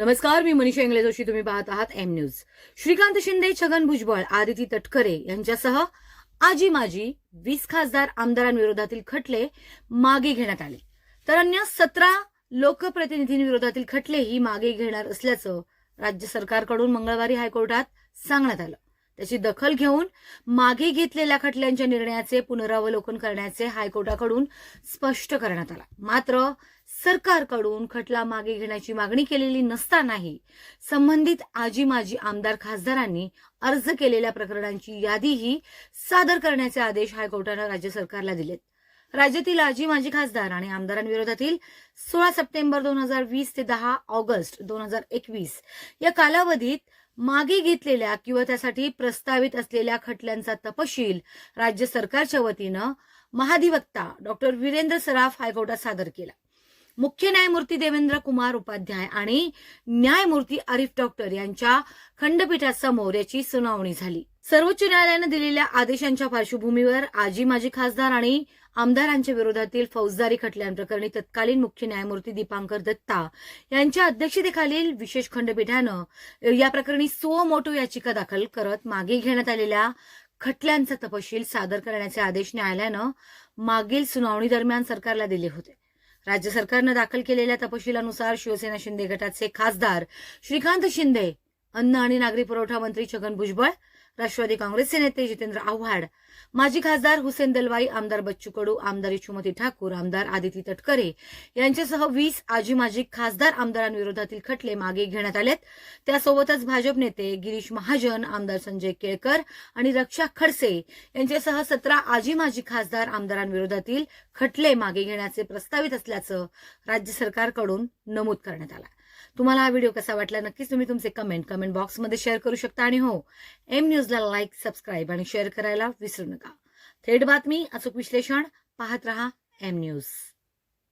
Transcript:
नमस्कार मी मनीषा इंगले जोशी. तुम्ही पाहत आहात एम न्यूज श्रीकांत शिंदे छगन भुजबळ आदिती तटकरे यांच्यासह आजी माजी वीस खासदार आमदारांविरोधातील खटले मागे घेण्यात आले. तर अन्य सतरा लोकप्रतिनिधींविरोधातील खटलेही मागे घेणार असल्याचं राज्य सरकारकडून मंगळवारी हायकोर्टात सांगण्यात आलं. त्याची दखल घेऊन मागे घेतलेल्या खटल्यांच्या निर्णयाचे पुनरावलोकन करण्याचे हायकोर्टाकडून स्पष्ट करण्यात आला. मात्र सरकारकडून खटला मागे घेण्याची मागणी केलेली नसतानाही संबंधित आजी माजी आमदार खासदारांनी अर्ज केलेल्या प्रकरणांची यादीही सादर करण्याचे आदेश हायकोर्टानं राज्य सरकारला दिलेत. राज्यातील आजी माजी खासदार आणि आमदारांविरोधातील सोळा सप्टेंबर दोन हजार वीस ते दहा ऑगस्ट दोन हजार एकवीस या कालावधीत मागे घेतलेल्या किंवा त्यासाठी प्रस्तावित असलेल्या खटल्यांचा तपशील राज्य सरकारच्या वतीनं महाधिवक्ता डॉक्टर वीरेंद्र सराफ हायकोर्टात सादर केला. मुख्य न्यायमूर्ती देवेंद्र कुमार उपाध्याय आणि न्यायमूर्ती आरिफ डॉक्टर यांच्या खंडपीठासमोर याची सुनावणी झाली. सर्वोच्च न्यायालयानं दिलेल्या आदेशांच्या पार्श्वभूमीवर आजी माजी खासदार आणि आमदारांच्या विरोधातील फौजदारी खटल्यांप्रकरणी तत्कालीन मुख्य न्यायमूर्ती दीपांकर दत्ता यांच्या अध्यक्षतेखालील विशेष खंडपीठानं या प्रकरणी सो मोटो याचिका दाखल करत मागे घेण्यात आलेल्या खटल्यांचा तपशील सादर करण्याचे आदेश न्यायालयानं मागील सुनावणी दरम्यान सरकारला दिले होते. राज्य सरकारनं दाखल केलेल्या तपशिलानुसार शिवसेना शिंदे गटाचे खासदार श्रीकांत शिंदे अन्न आणि नागरी पुरवठा मंत्री छगन भुजबळ राष्ट्रवादी काँग्रेसचे नेते जितेंद्र आव्हाड माजी खासदार हुसेन दलवाई आमदार बच्चू कडू आमदार यशोमती ठाकूर आमदार आदिती तटकरे यांच्यासह वीस आजी माजी खासदार आमदारांविरोधातील खटले मागे घेण्यात आलेत. त्यासोबतच भाजप नेते गिरीश महाजन आमदार संजय केळकर आणि रक्षा खडसे यांच्यासह सतरा आजी माजी खासदार आमदारांविरोधातील खटले मागे घेण्याचे प्रस्तावित असल्याचं राज्य सरकारकडून नमूद करण्यात आलं. तुम्हाला हा व्हिडिओ कसा वाटला नक्कीच तुम्ही तुमचे कमेंट कमेंट बॉक्समध्ये शेअर करू शकता आणि हो एम न्यूजला लाईक सबस्क्राईब आणि शेअर करायला विसरू नका. थेट बातमी अचूक विश्लेषण पाहत रहा एम न्यूज